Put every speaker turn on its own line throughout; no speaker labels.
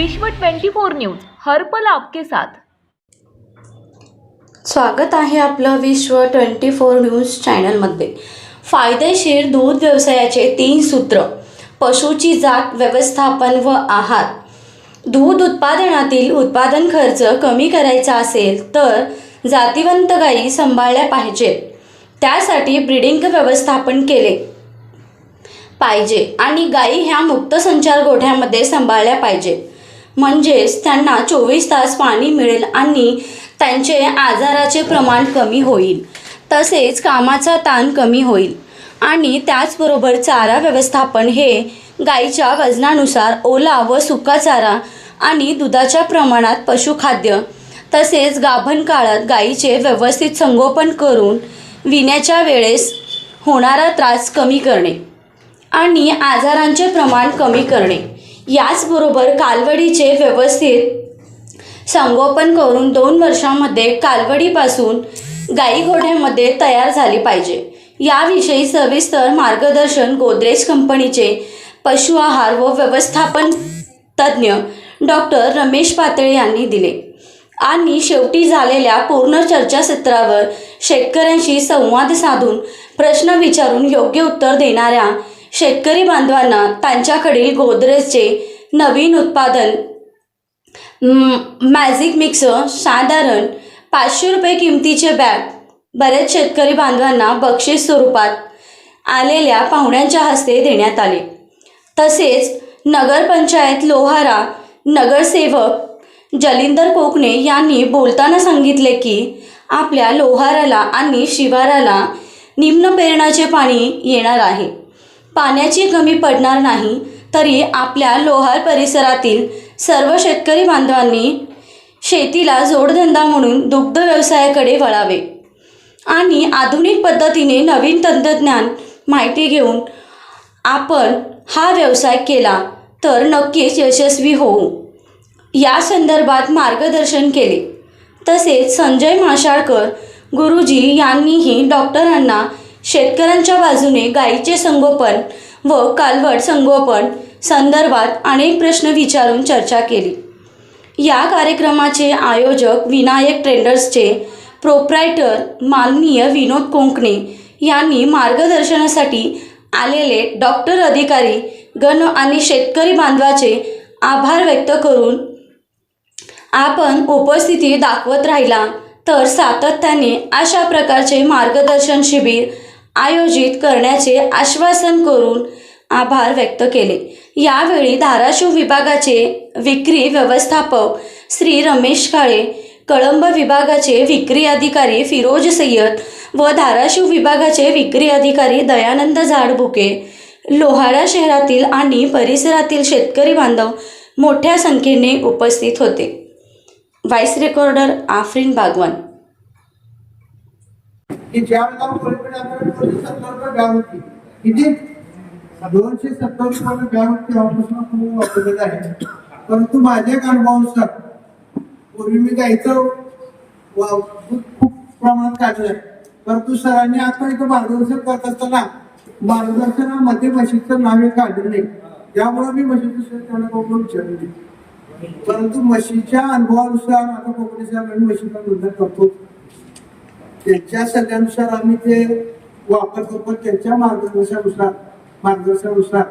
विश्व 24 न्यूज हरपल आपके साथ.
स्वागत आहे आपलं विश्व ट्वेंटी फोर न्यूज चॅनलमध्ये. फायदेशीर दूध व्यवसायाचे तीन सूत्र पशुची जात व्यवस्थापन व आहार. दूध उत्पादनातील उत्पादन खर्च कमी करायचा असेल तर जातिवंत गायी सांभाळल्या पाहिजेत त्यासाठी ब्रीडिंग व्यवस्थापन केले पाहिजे आणि गायी ह्या मुक्त संचार गोठ्यामध्ये सांभाळल्या पाहिजेत म्हणजेच त्यांना चोवीस तास पाणी मिळेल आणि त्यांचे आजाराचे प्रमाण कमी होईल. तसेच कामाचा ताण कमी होईल. आणि त्याचबरोबर चारा व्यवस्थापन हे गाईच्या वजनानुसार ओला व सुका चारा आणि दुधाच्या प्रमाणात पशुखाद्य तसेच गाभण काळात गाईचे व्यवस्थित संगोपन करून विण्याच्या वेळेस होणारा त्रास कमी करणे आणि आजारांचे प्रमाण कमी करणे. याचबरोबर कालवडीचे व्यवस्थित संगोपन करून दोन वर्षामध्ये कालवडीपासून गाई घोड्यामध्ये तयार झाली पाहिजे. याविषयी सविस्तर मार्गदर्शन गोदरेज कंपनीचे पशु आहार व व्यवस्थापन तज्ज्ञ डॉक्टर रमेश पातळे यांनी दिले. आणि शेवटी झालेल्या पूर्ण चर्चासत्रावर शेतकऱ्यांशी संवाद साधून प्रश्न विचारून योग्य उत्तर देणाऱ्या शेतकरी बांधवांना त्यांच्याकडील गोदरेजचे नवीन उत्पादन मॅजिक मिक्सर साधारण पाचशे रुपये किमतीचे बॅग बरेच शेतकरी बांधवांना बक्षीस स्वरूपात आलेल्या पाहुण्यांच्या हस्ते देण्यात आले. तसेच नगरपंचायत लोहारा नगरसेवक जलिंदर कोकणे यांनी बोलताना सांगितले की आपल्या लोहाराला आणि शिवाराला निम्न पेरणाचे पाणी येणार आहे. पाण्याची कमी पडणार नाही तरी आपल्या लोहार परिसरातील सर्व शेतकरी बांधवांनी शेतीला जोडधंदा म्हणून दुग्ध व्यवसायाकडे वळावे. आणि आधुनिक पद्धतीने नवीन तंत्रज्ञान माहिती घेऊन आपण हा व्यवसाय केला तर नक्कीच यशस्वी होऊ. या संदर्भात मार्गदर्शन केले. तसेच संजय माशाळकर गुरुजी यांनीही डॉक्टरांना शेतकऱ्यांच्या बाजूने गायीचे संगोपन व कालवड संगोपन संदर्भात अनेक प्रश्न विचारून चर्चा केली. या कार्यक्रमाचे आयोजक विनायक ट्रेंडर्सचे प्रोप्रायटर माननीय विनोद कोंकणे यांनी मार्गदर्शनासाठी आलेले डॉक्टर अधिकारी गण आणि शेतकरी बांधवाचे आभार व्यक्त करून आपण उपस्थिती दाखवत राहिला तर सातत्याने अशा प्रकारचे मार्गदर्शन शिबिर आयोजित करण्याचे आश्वासन करून आभार व्यक्त केले. यावेळी धाराशिव विभागाचे विक्री व्यवस्थापक श्री रमेश काळे कळंब विभागाचे विक्री अधिकारी फिरोज सय्यद व धाराशिव विभागाचे विक्री अधिकारी दयानंद झाडबुके लोहारा शहरातील आणि परिसरातील शेतकरी बांधव मोठ्या संख्येने उपस्थित होते. Voice recorder Afreen Bagwan.
की ज्या वेळेला पलीकडे आपल्याकडे सत्तर रुपये होती. किती दोनशे सत्तर रुपये गाव होती तेव्हापासून खूप वापरलेलं आहे. परंतु माझ्या एक अनुभवानुसार पूर्वी मी गायचं वा- खूप प्रमाणात काढलंय परंतु सरांनी आता इथं मार्गदर्शन करत असताना मार्गदर्शनामध्ये म्हशीचं नाव काढलं नाही त्यामुळे मी म्हशीचं शेत त्यांना बघून विचारलं नाही. परंतु म्हशीच्या अनुभवानुसार आता कोकणी साहेब म्हशीचा निर्धार करतो त्यांच्या सल्ल्यानुसार आम्ही ते वापरतो पण त्यांच्या मार्गदर्शनानुसार मार्गदर्शनानुसार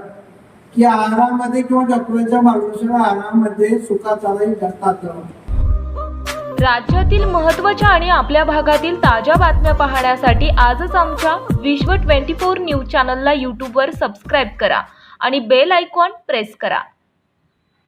की आहारामध्ये किंवा डॉक्टरांच्या मार्गदर्शन आहारामध्ये सुका चाराही जास्त
राज्यातील महत्त्वाच्या आणि आपल्या भागातील ताज्या बातम्या पाहण्यासाठी आजच आमच्या विश्व 24 न्यूज चॅनलला यूट्यूबवर सबस्क्राईब करा आणि बेल आयकॉन प्रेस करा.